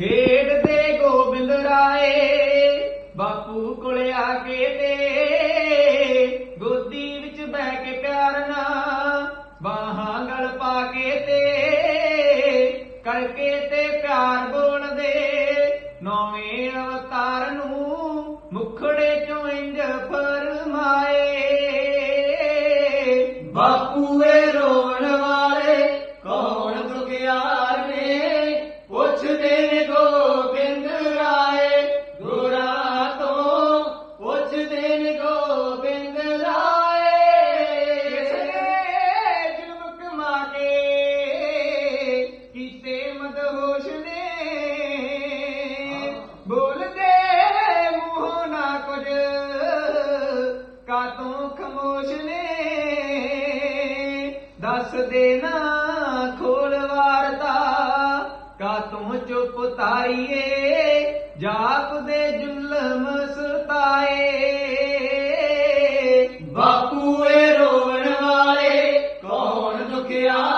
ਖੇਡਦੇ ਗੋਬਿੰਦ ਰਾਏ, ਬਾਪੂ ਕੋਲ ਆ ਕੇ ਤੇ ਗੋਦੀ ਵਿੱਚ ਬਹਿ ਕੇ ਪਿਆਰ ਨਾਲ ਬਾਹਾਂ ਗਲ ਪਾ ਕੇ ਤੇ ਕਰਕੇ ਤੇ ਪਿਆਰ ਬੋਲਦੇ। ਨੌਵੇਂ ਅਵਤਾਰ ਨੂੰ ਮੁਖੜੇ ਚੋਂ ਇੰਜ ਫਰਮਾਏ ਬਾਪੂ ਰੋਣ ਵਾਲੇ ਕੀਤੇ ਮਦਹੋਸ਼ ਨੇ। ਬੋਲਦੇ ਮੂੰਹ ਨਾ ਕੁਝ ਕਾਤੋਂ ਖਮੋਸ਼ ਨੇ। ਦੱਸ ਦੇਣਾ ਖੋਲ ਵਾਰਤਾ ਕਾਤੋਂ ਚੁੱਪ ਤਾਰੀਏ ਜਾਪ ਦੇ ਜ਼ੁਲਮ ਸਤਾਏ। ਬਾਪੂ ਏ ਰੋਵਣ ਵਾਲੇ ਕੌਣ ਦੁਖਿਆ